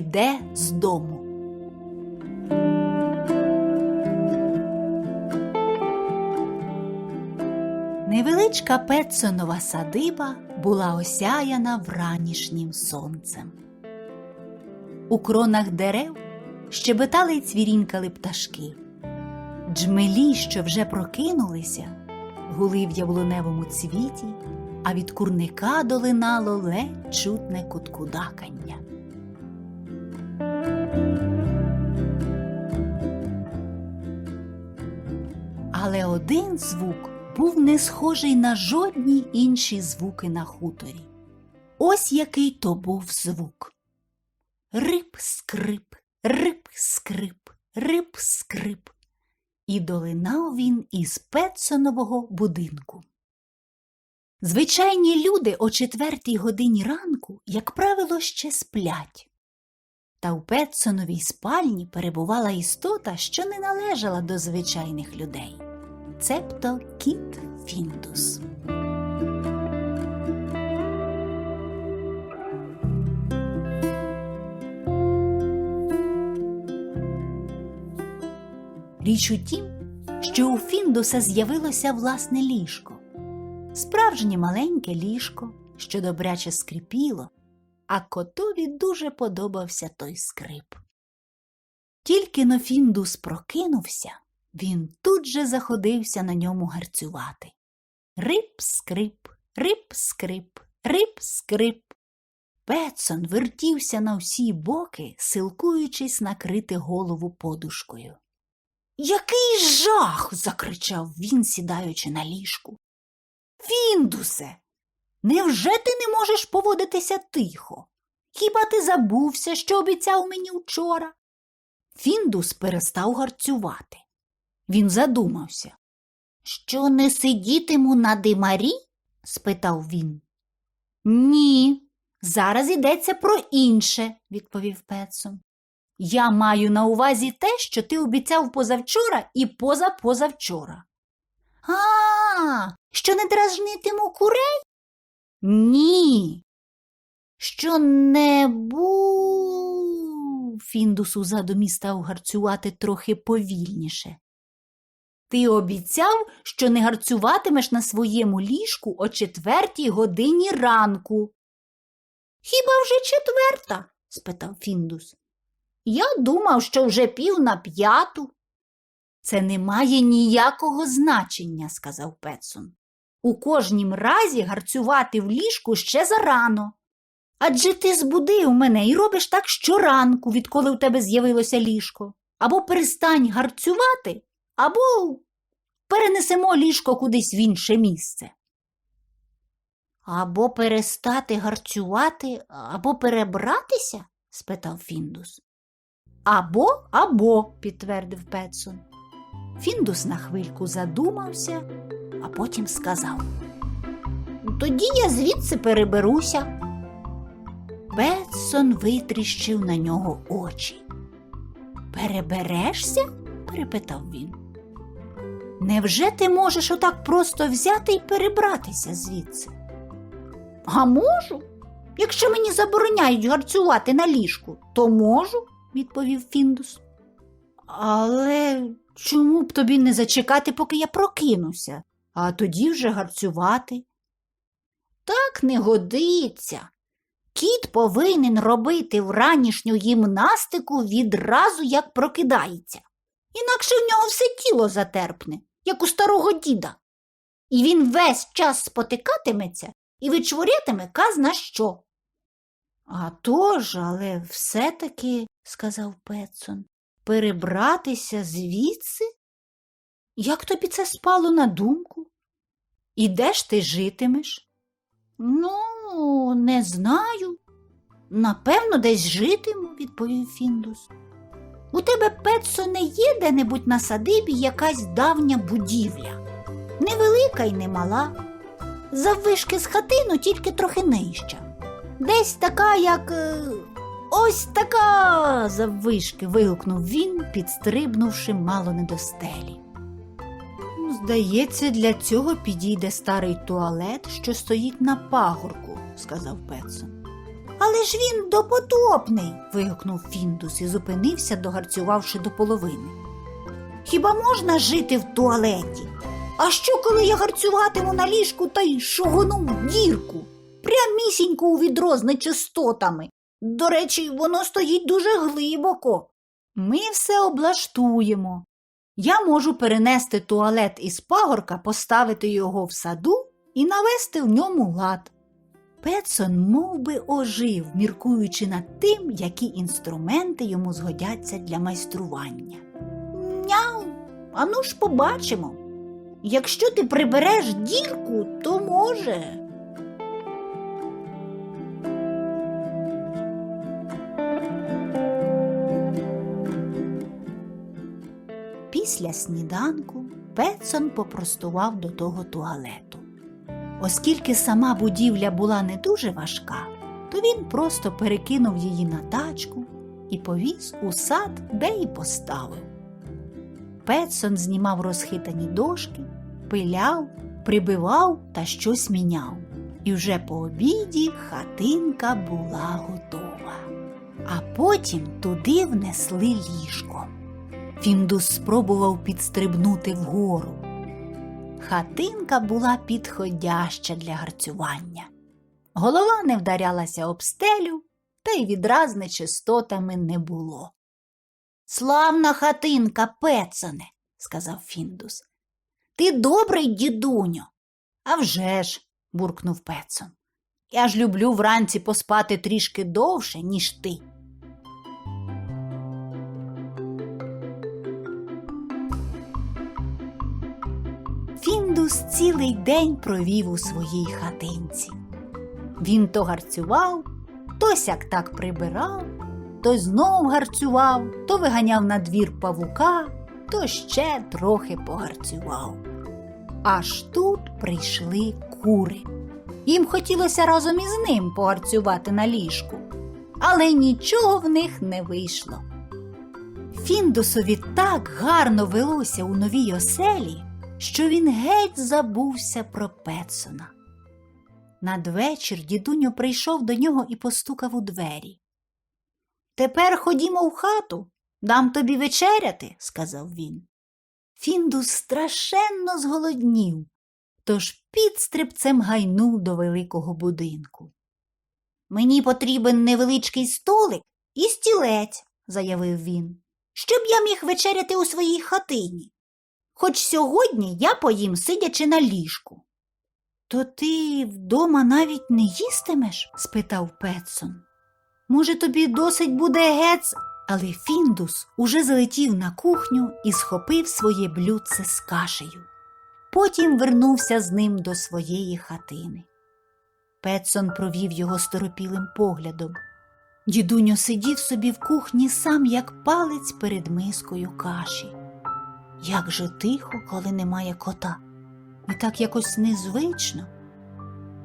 піде з дому. Невеличка Петсонова садиба була осяяна вранішнім сонцем. У кронах дерев щебетали й цвірінькали пташки. Джмелі, що вже прокинулися, гули в яблуневому цвіті, а від курника долинало ледь чутне куткудакання. Але один звук був не схожий на жодні інші звуки на хуторі. Ось який то був звук. Риб скрип, риб скрип, риб скрип. І долинав він із Петсонового будинку. Звичайні люди о четвертій годині ранку, як правило, ще сплять. Та у Петсоновій спальні перебувала істота, що не належала до звичайних людей, цебто кіт Фіндус. Річ у тім, що у Фіндуса з'явилося власне ліжко. Справжнє маленьке ліжко, що добряче скрипіло, а котові дуже подобався той скрип. Тільки но Фіндус прокинувся, він тут же заходився на ньому гарцювати. Риб скрип, риб скрип, риб скрип. Петсон вертівся на всі боки, силкуючись накрити голову подушкою. Який жах. закричав він, сідаючи на ліжку. Фіндусе, невже ти не можеш поводитися тихо? Хіба ти забувся, що обіцяв мені вчора? Фіндус перестав гарцювати. Він задумався. Що не сидітиму на димарі? спитав він. Ні, зараз йдеться про інше, відповів Петсон. Я маю на увазі те, що ти обіцяв позавчора і позапозавчора. А, що не дражнитиму курей? Ні. Що не був. Фіндус узаду став гарцювати трохи повільніше. Ти обіцяв, що не гарцюватимеш на своєму ліжку о четвертій годині ранку. Хіба вже четверта? спитав Фіндус. Я думав, що вже пів на п'яту. Це не має ніякого значення, сказав Петсон. У кожнім разі гарцювати в ліжку ще зарано. Адже ти збудив мене і робиш так щоранку, відколи у тебе з'явилося ліжко. Або перестань гарцювати, або перенесемо ліжко кудись в інше місце. Або перестати гарцювати, або перебратися? спитав Фіндус. Або, або, підтвердив Петсон. Фіндус на хвильку задумався, а потім сказав. Тоді я звідси переберуся. Петсон витріщив на нього очі. Переберешся? перепитав він. Невже ти можеш отак просто взяти і перебратися звідси? А можу. Якщо мені забороняють гарцювати на ліжку, то можу, відповів Фіндус. Але чому б тобі не зачекати, поки я прокинуся, а тоді вже гарцювати? Так не годиться. Кіт повинен робити вранішню гімнастику відразу як прокидається. Інакше в нього все тіло затерпне, як у старого діда. І він весь час спотикатиметься і вичворятиме казна що. А тож, але все-таки, сказав Петсон, перебратися звідси? Як тобі це спало на думку? І де ж ти житимеш? Ну, не знаю. Напевно, десь житиму, відповів Фіндус. У тебе, Петсоне, є де-небудь на садибі якась давня будівля, невелика й не мала. Заввишки з хатину тільки трохи нижча. Десь така, як. е, Ось така. заввишки. вигукнув він, підстрибнувши мало не до стелі. «Ну, Здається, для цього підійде старий туалет, що стоїть на пагорку, сказав Петсон. Але ж він допотопний. вигукнув Фіндус і зупинився, догарцювавши до половини. Хіба можна жити в туалеті? А що, коли я гарцюватиму на ліжку та й шогону дірку? Прямісінько у відро з нечистотами. До речі, воно стоїть дуже глибоко. Ми все облаштуємо. Я можу перенести туалет із пагорка, поставити його в саду і навести в ньому лад. Петсон мов би, ожив, міркуючи над тим, які інструменти йому згодяться для майстрування. Няу, ану ж побачимо. Якщо ти прибереш дірку, то може. Після сніданку Петсон попростував до того туалету. Оскільки сама будівля була не дуже важка, то він просто перекинув її на тачку і повіз у сад, де й поставив. Петсон знімав розхитані дошки, пиляв, прибивав та щось міняв. І вже по обіді хатинка була готова. А потім туди внесли ліжко. Фіндус спробував підстрибнути вгору. Хатинка була підходяща для гарцювання. Голова не вдарялася об стелю, та й відраз нечистотами не було. Славна хатинка, Пецане, сказав Фіндус. Ти добрий, дідуньо. «А вже ж», – буркнув Пецон. Я ж люблю вранці поспати трішки довше, ніж ти. Фіндус цілий день провів у своїй хатинці. Він то гарцював, то сяк так прибирав, то знов гарцював, то виганяв на двір павука, то ще трохи погарцював. Аж тут прийшли кури. Їм хотілося разом із ним погарцювати на ліжку, але нічого в них не вийшло. Фіндусові так гарно велося у новій оселі, що він геть забувся про Петсона. Надвечір дідуньо прийшов до нього і постукав у двері. Тепер ходімо в хату, дам тобі вечеряти, сказав він. Фіндус страшенно зголоднів, тож підстрибцем гайнув до великого будинку. Мені потрібен невеличкий столик і стілець, заявив він, щоб я міг вечеряти у своїй хатині. Хоч сьогодні я поїм, сидячи на ліжку. То ти вдома навіть не їстимеш? спитав Петсон. Може, тобі досить буде гец? Але Фіндус уже залетів на кухню і схопив своє блюдце з кашею. Потім вернувся з ним до своєї хатини. Петсон провів його сторопілим поглядом. Дідуньо сидів собі в кухні сам, як палець перед мискою каші. Як же тихо, коли немає кота, і так якось незвично.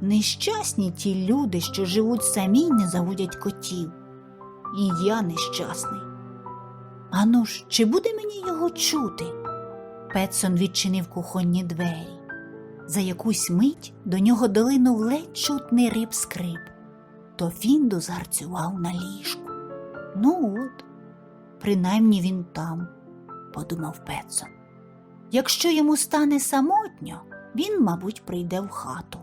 Нещасні ті люди, що живуть самі й не заводять котів. І я нещасний. Ану ж, чи буде мені його чути? Петсон відчинив кухонні двері. За якусь мить до нього долинув ледь чутний риб скрип. То Фіндус гарцював на ліжку. Ну от, принаймні він там, подумав Петсон. Якщо йому стане самотньо, він, мабуть, прийде в хату.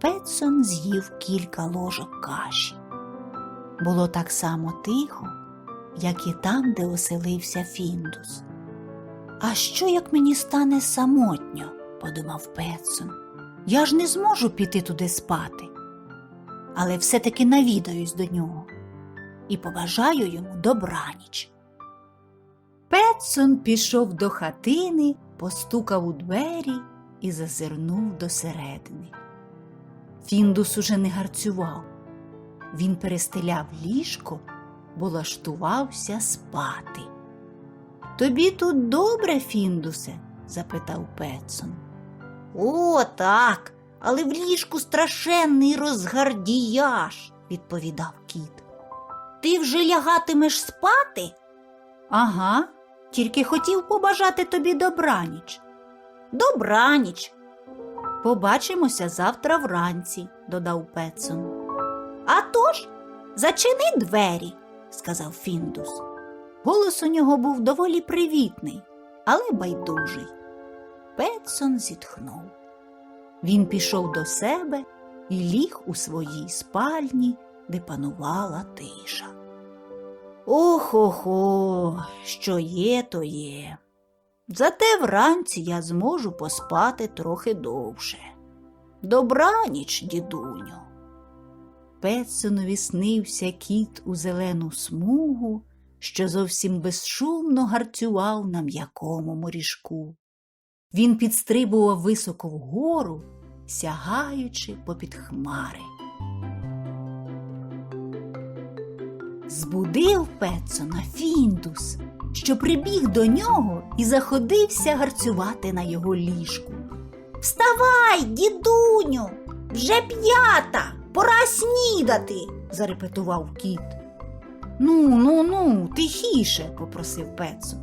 Петсон з'їв кілька ложок каші. Було так само тихо, як і там, де оселився Фіндус. А що, як мені стане самотньо? подумав Петсон. Я ж не зможу піти туди спати. Але все-таки навідаюсь до нього і побажаю йому добраніч. Петсон пішов до хатини, постукав у двері і зазирнув досередини. Фіндус уже не гарцював. Він перестеляв ліжко, бо лаштувався спати. Тобі тут добре, Фіндусе? запитав Петсон. О, так, але в ліжку страшенний розгардіяж, відповідав кіт. Ти вже лягатимеш спати? Ага, тільки хотів побажати тобі добраніч. Добраніч. Побачимося завтра вранці, додав Петсон. А тож, зачини двері, сказав Фіндус. Голос у нього був доволі привітний, але байдужий. Петсон зітхнув. Він пішов до себе і ліг у своїй спальні, де панувала тиша. Ох-охо, що є, то є. Зате вранці я зможу поспати трохи довше. Добраніч, дідуню. Петсонові снився кіт у зелену смугу, що зовсім безшумно гарцював на м'якому моріжку. Він підстрибував високо вгору, сягаючи попід хмари. Збудив Петсона Фіндус, що прибіг до нього і заходився гарцювати на його ліжку. Вставай, дідуню, вже п'ята, пора снідати, зарепетував кіт. Ну, ну, ну, тихіше, попросив Петсон.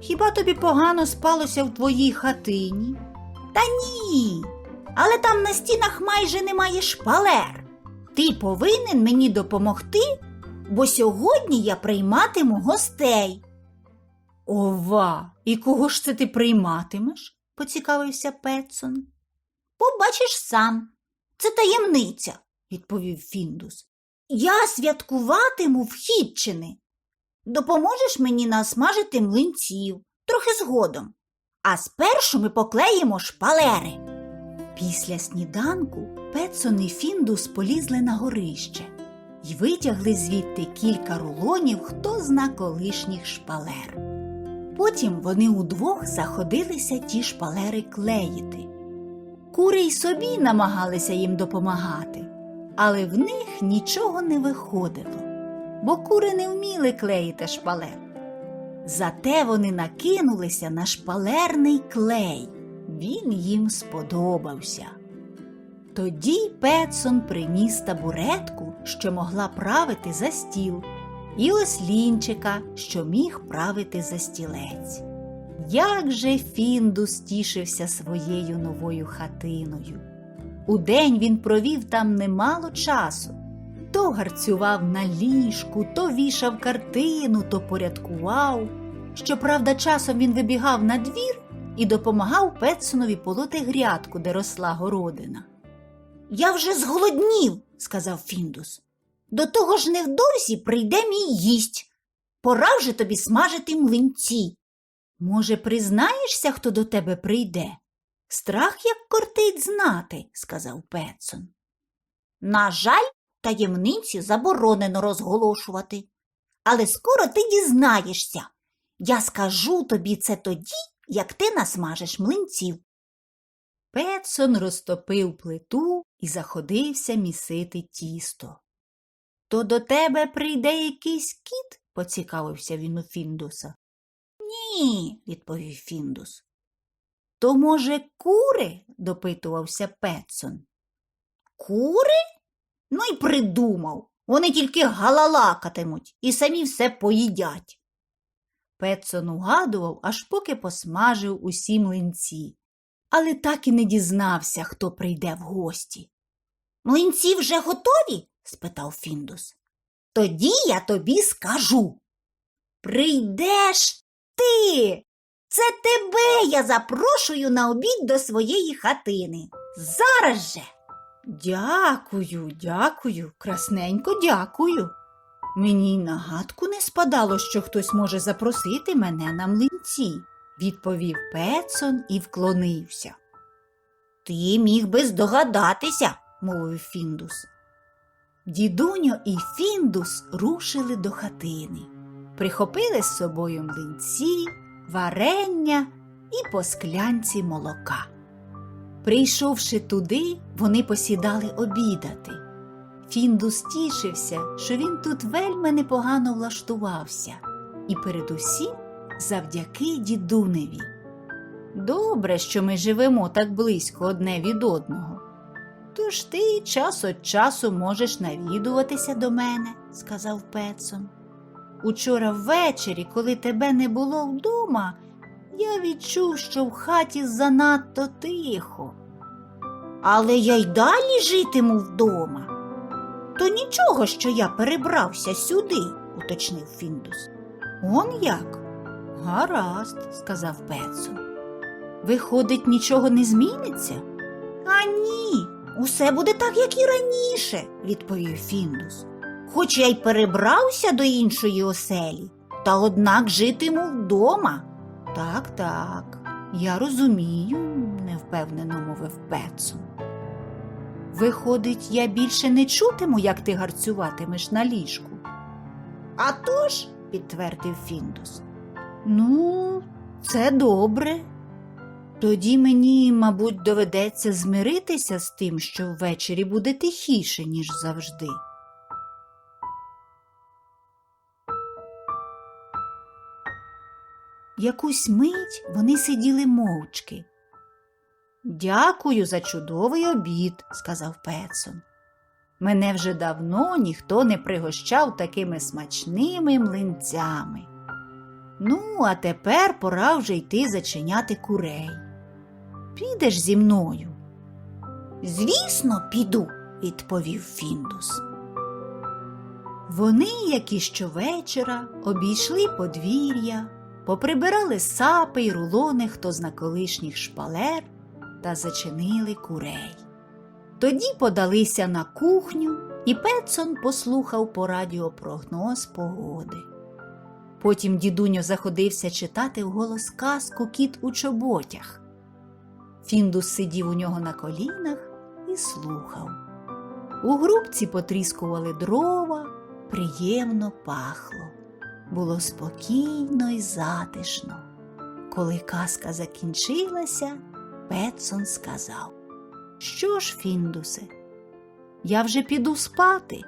Хіба тобі погано спалося в твоїй хатині? Та ні, але там на стінах майже немає шпалер. Ти повинен мені допомогти, бо сьогодні я прийматиму гостей. Ова, і кого ж це ти прийматимеш? поцікавився Петсон. Побачиш сам. Це таємниця, відповів Фіндус. Я святкуватиму в Хітчини. Допоможеш мені насмажити млинців трохи згодом, а спершу ми поклеїмо шпалери. Після сніданку Петсон і Фіндус полізли на горище і витягли звідти кілька рулонів хто зна колишніх шпалер. Потім вони удвох заходилися ті шпалери клеїти. Кури й собі намагалися їм допомагати, але в них нічого не виходило, бо кури не вміли клеїти шпалер. Зате вони накинулися на шпалерний клей. Він їм сподобався. Тоді Петсон приніс табуретку, що могла правити за стіл, і ослінчика, що міг правити за стілець. Як же Фіндус тішився своєю новою хатиною. Удень він провів там немало часу. То гарцював на ліжку, то вішав картину, то порядкував. Щоправда, часом він вибігав на двір і допомагав Петсонові полоти грядку, де росла городина. Я вже зголоднів, сказав Фіндус. До того ж невдовзі прийде мій гість. Пора вже тобі смажити млинці. Може, признаєшся, хто до тебе прийде? Страх як кортить знати, сказав Петсон. На жаль, таємниці заборонено розголошувати. Але скоро ти дізнаєшся. Я скажу тобі це тоді, як ти насмажеш млинців. Петсон розтопив плиту і заходився місити тісто. То до тебе прийде якийсь кіт? поцікавився він у Фіндуса. Ні, відповів Фіндус. То, може, кури? допитувався Петсон. Кури? Ну й придумав. Вони тільки галалакатимуть і самі все поїдять. Петсон угадував, аж поки посмажив усі млинці, але так і не дізнався, хто прийде в гості. Млинці вже готові? спитав Фіндус. Тоді я тобі скажу. Прийдеш ти. Це тебе я запрошую на обід до своєї хатини. Зараз же. Дякую, дякую, красненько дякую. Мені й на гадку не спадало, що хтось може запросити мене на млинці, відповів Петсон і вклонився. Ти міг би здогадатися, мовив Фіндус. Дідуньо і Фіндус рушили до хатини, прихопили з собою млинці, варення і по склянці молока. Прийшовши туди, вони посідали обідати. Фіндус тішився, що він тут вельми непогано влаштувався, і передусім завдяки дідуневі. Добре, що ми живемо так близько одне від одного. Тож ти час від часу можеш навідуватися до мене, сказав Петсон. Учора ввечері, коли тебе не було вдома, я відчув, що в хаті занадто тихо. Але я й далі житиму вдома. То нічого, що я перебрався сюди, уточнив Фіндус. Он як? Гаразд, сказав Петсон. Виходить, нічого не зміниться? А ні, усе буде так, як і раніше, відповів Фіндус. Хоч я й перебрався до іншої оселі, та однак житиму вдома. Так, так, я розумію, невпевнено мовив Петсон. Виходить, я більше не чутиму, як ти гарцюватимеш на ліжку. А тож, підтвердив Фіндус. Ну, це добре. Тоді мені, мабуть, доведеться змиритися з тим, що ввечері буде тихіше, ніж завжди. Якусь мить вони сиділи мовчки. Дякую за чудовий обід, сказав Петсон. Мене вже давно ніхто не пригощав такими смачними млинцями. Ну, а тепер пора вже йти зачиняти курей. Підеш зі мною? Звісно, піду, відповів Фіндус. Вони, як і щовечора, обійшли подвір'я, поприбирали сапи й рулони хто зна колишніх шпалер та зачинили курей. Тоді подалися на кухню, і Петсон послухав по радіо прогноз погоди. Потім дідуньо заходився читати вголос казку кіт у чоботях. Фіндус сидів у нього на колінах і слухав. У грубці потріскували дрова, приємно пахло. Було спокійно і затишно. Коли казка закінчилася, Петсон сказав Що ж, Фіндусе, я вже піду спати,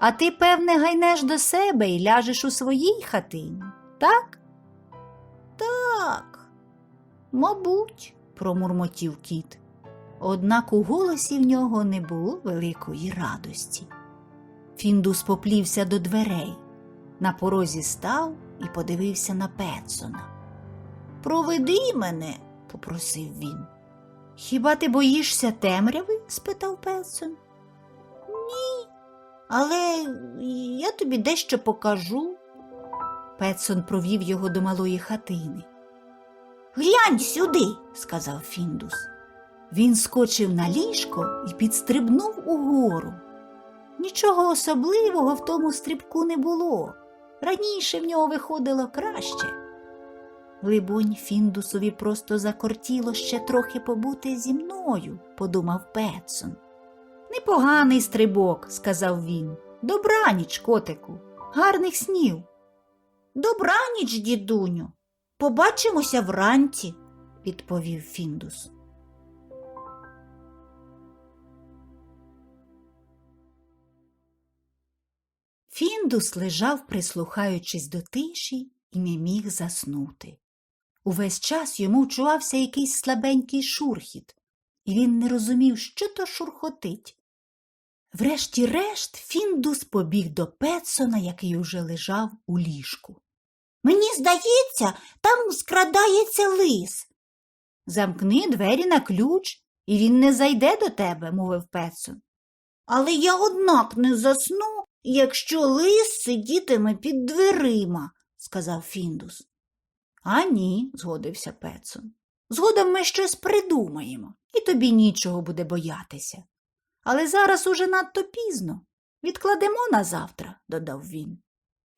а ти, певне, гайнеш до себе і ляжеш у своїй хатині, так? Так, мабуть, промурмотів кіт. Однак у голосі в нього не було великої радості. Фіндус поплівся до дверей, на порозі став і подивився на Петсона. Проведи мене, попросив він. Хіба ти боїшся темряви? спитав Петсон. Але я тобі дещо покажу. Петсон провів його до малої хатини. Глянь сюди, сказав Фіндус. Він скочив на ліжко і підстрибнув угору. Нічого особливого в тому стрибку не було. Раніше в нього виходило краще. Либонь, Фіндусові просто закортіло ще трохи побути зі мною, подумав Петсон. Непоганий стрибок, сказав він. Добраніч, котику, гарних снів. Добраніч, дідуню. Побачимося вранці, відповів Фіндус. Фіндус лежав, прислухаючись до тиші, і не міг заснути. Увесь час йому вчувався якийсь слабенький шурхіт, і він не розумів, що то шурхотить. Врешті-решт Фіндус побіг до Петсона, який уже лежав у ліжку. Мені здається, там скрадається лис. Замкни двері на ключ, і він не зайде до тебе, мовив Петсон. Але я однак не засну, якщо лис сидітиме під дверима, сказав Фіндус. А ні, згодився Петсон. Згодом ми щось придумаємо, і тобі нічого буде боятися. Але зараз уже надто пізно. Відкладемо на завтра, додав він.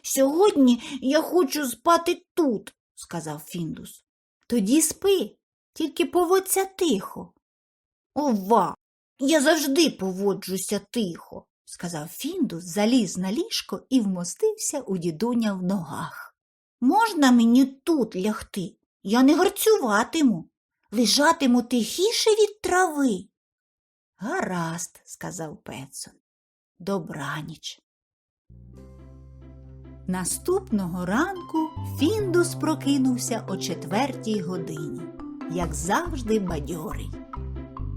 Сьогодні я хочу спати тут, сказав Фіндус. Тоді спи, тільки поводься тихо. Ова, я завжди поводжуся тихо, сказав Фіндус, заліз на ліжко і вмостився у дідуня в ногах. Можна мені тут лягти? Я не гарцюватиму, лежатиму тихіше від трави. Гаразд, сказав Петсон. Добраніч. Наступного ранку Фіндус прокинувся о четвертій годині, як завжди бадьорий,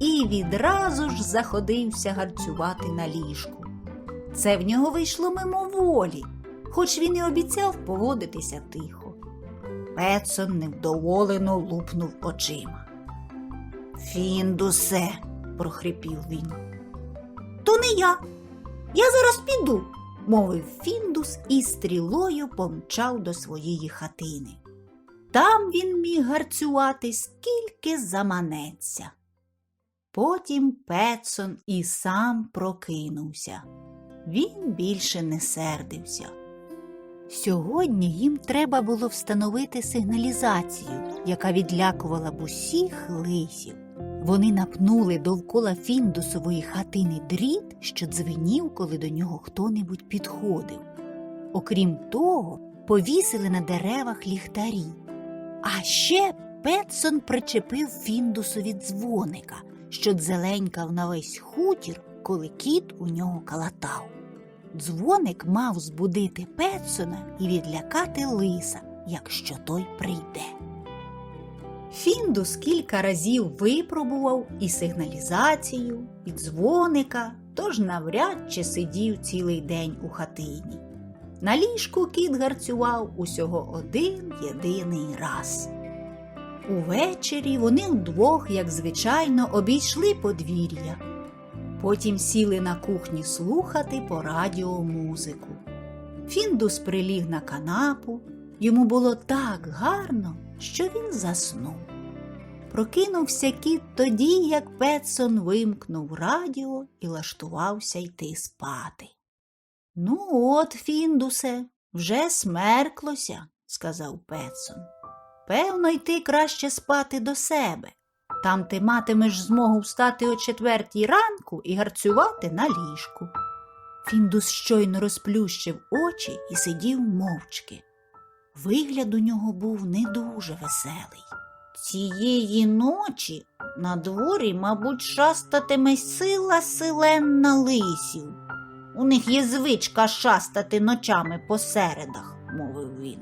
і відразу ж заходився гарцювати на ліжку. Це в нього вийшло мимоволі, хоч він і обіцяв поводитися тихо. Петсон невдоволено лупнув очима. Фіндусе, прохрипів він. То не я. Я зараз піду, мовив Фіндус і стрілою помчав до своєї хатини. Там він міг гарцювати скільки заманеться. Потім Петсон і сам прокинувся. Він більше не сердився. Сьогодні їм треба було встановити сигналізацію, яка відлякувала б усіх лисів. Вони напнули довкола Фіндусової хатини дріт, що дзвенів, коли до нього хто-небудь підходив. Окрім того, повісили на деревах ліхтарі. А ще Петсон причепив Фіндусові дзвоника, що дзеленькав на весь хутір, коли кіт у нього калатав. Дзвоник мав збудити Петсона і відлякати лиса, якщо той прийде. Фіндус кілька разів випробував і сигналізацію, і дзвоника, тож навряд чи сидів цілий день у хатині. На ліжку кіт гарцював усього один єдиний раз. Увечері вони вдвох, як звичайно, обійшли подвір'я. Потім сіли на кухні слухати по радіо музику. Фіндус приліг на канапу, йому було так гарно, що він заснув. Прокинувся кіт тоді, як Петсон вимкнув радіо і лаштувався йти спати. Ну, от, Фіндусе, вже смерклося, сказав Петсон. Певно, йти краще спати до себе. Там ти матимеш змогу встати о четвертій ранку і гарцювати на ліжку. Фіндус щойно розплющив очі і сидів мовчки. Вигляд у нього був не дуже веселий. Цієї ночі на дворі, мабуть, шастатиме сила силенна лисів. У них є звичка шастати ночами по середах, мовив він.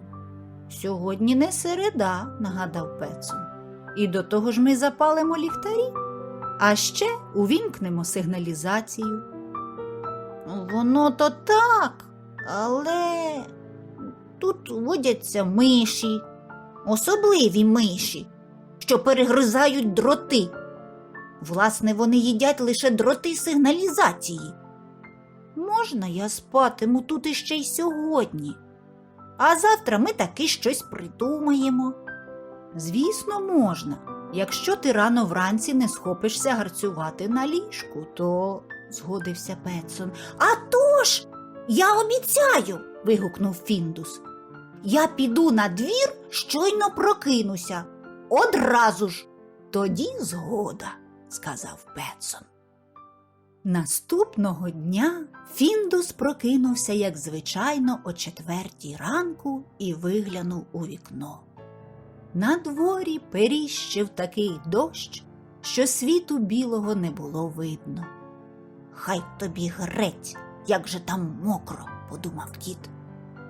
Сьогодні не середа, нагадав Петсон. І до того ж ми запалимо ліхтарі, а ще увімкнемо сигналізацію. Воно то так, але тут водяться миші, особливі миші, що перегризають дроти. Власне, вони їдять лише дроти сигналізації. Можна я спатиму тут іще й сьогодні, а завтра ми таки щось придумаємо. Звісно, можна. Якщо ти рано вранці не схопишся гарцювати на ліжку, то згодився Петсон. А тож, я обіцяю. вигукнув Фіндус. Я піду на двір, щойно прокинуся. Одразу ж. Тоді згода, сказав Петсон. Наступного дня Фіндус прокинувся, як звичайно, о четвертій ранку і виглянув у вікно. На дворі періщив такий дощ, що світу білого не було видно. Хай тобі греть, як же там мокро, подумав кіт.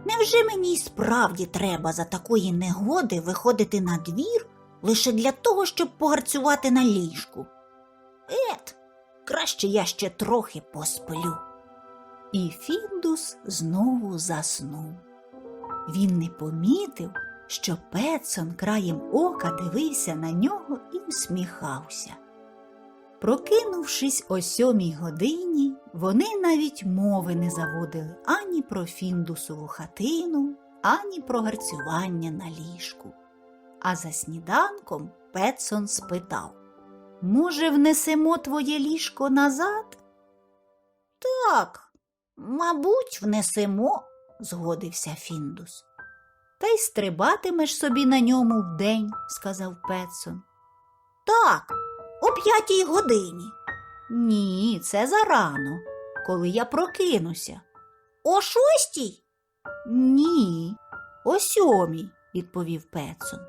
Невже мені й справді треба за такої негоди виходити на двір лише для того, щоб погарцювати на ліжку? Ет, краще я ще трохи посплю. І Фіндус знову заснув. Він не помітив, що Петсон краєм ока дивився на нього і всміхався. Прокинувшись о сьомій годині, вони навіть мови не заводили ані про Фіндусову хатину, ані про гарцювання на ліжку. А за сніданком Петсон спитав Може, внесемо твоє ліжко назад? Так, мабуть, внесемо, згодився Фіндус. Та й стрибатимеш собі на ньому вдень, сказав Петсон. Так, о п'ятій годині. Ні, це зарано, коли я прокинуся. О шостій? Ні, о сьомій, відповів Петсон.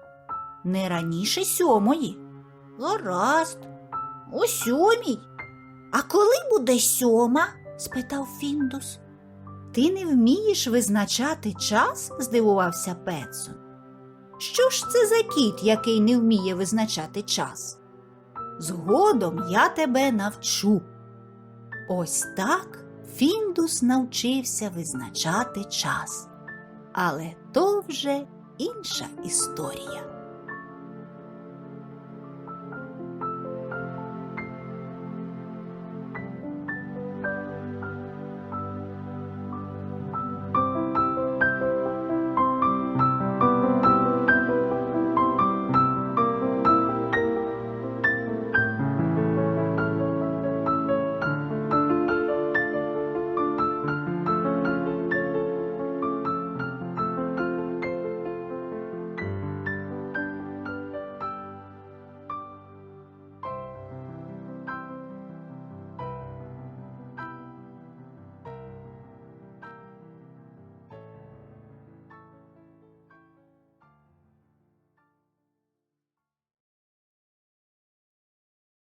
Не раніше сьомої. Гаразд, о сьомій. А коли буде сьома? спитав Фіндус. Ти не вмієш визначати час? здивувався Петсон. Що ж це за кіт, який не вміє визначати час? Згодом я тебе навчу. Ось так Фіндус навчився визначати час. Але то вже інша історія.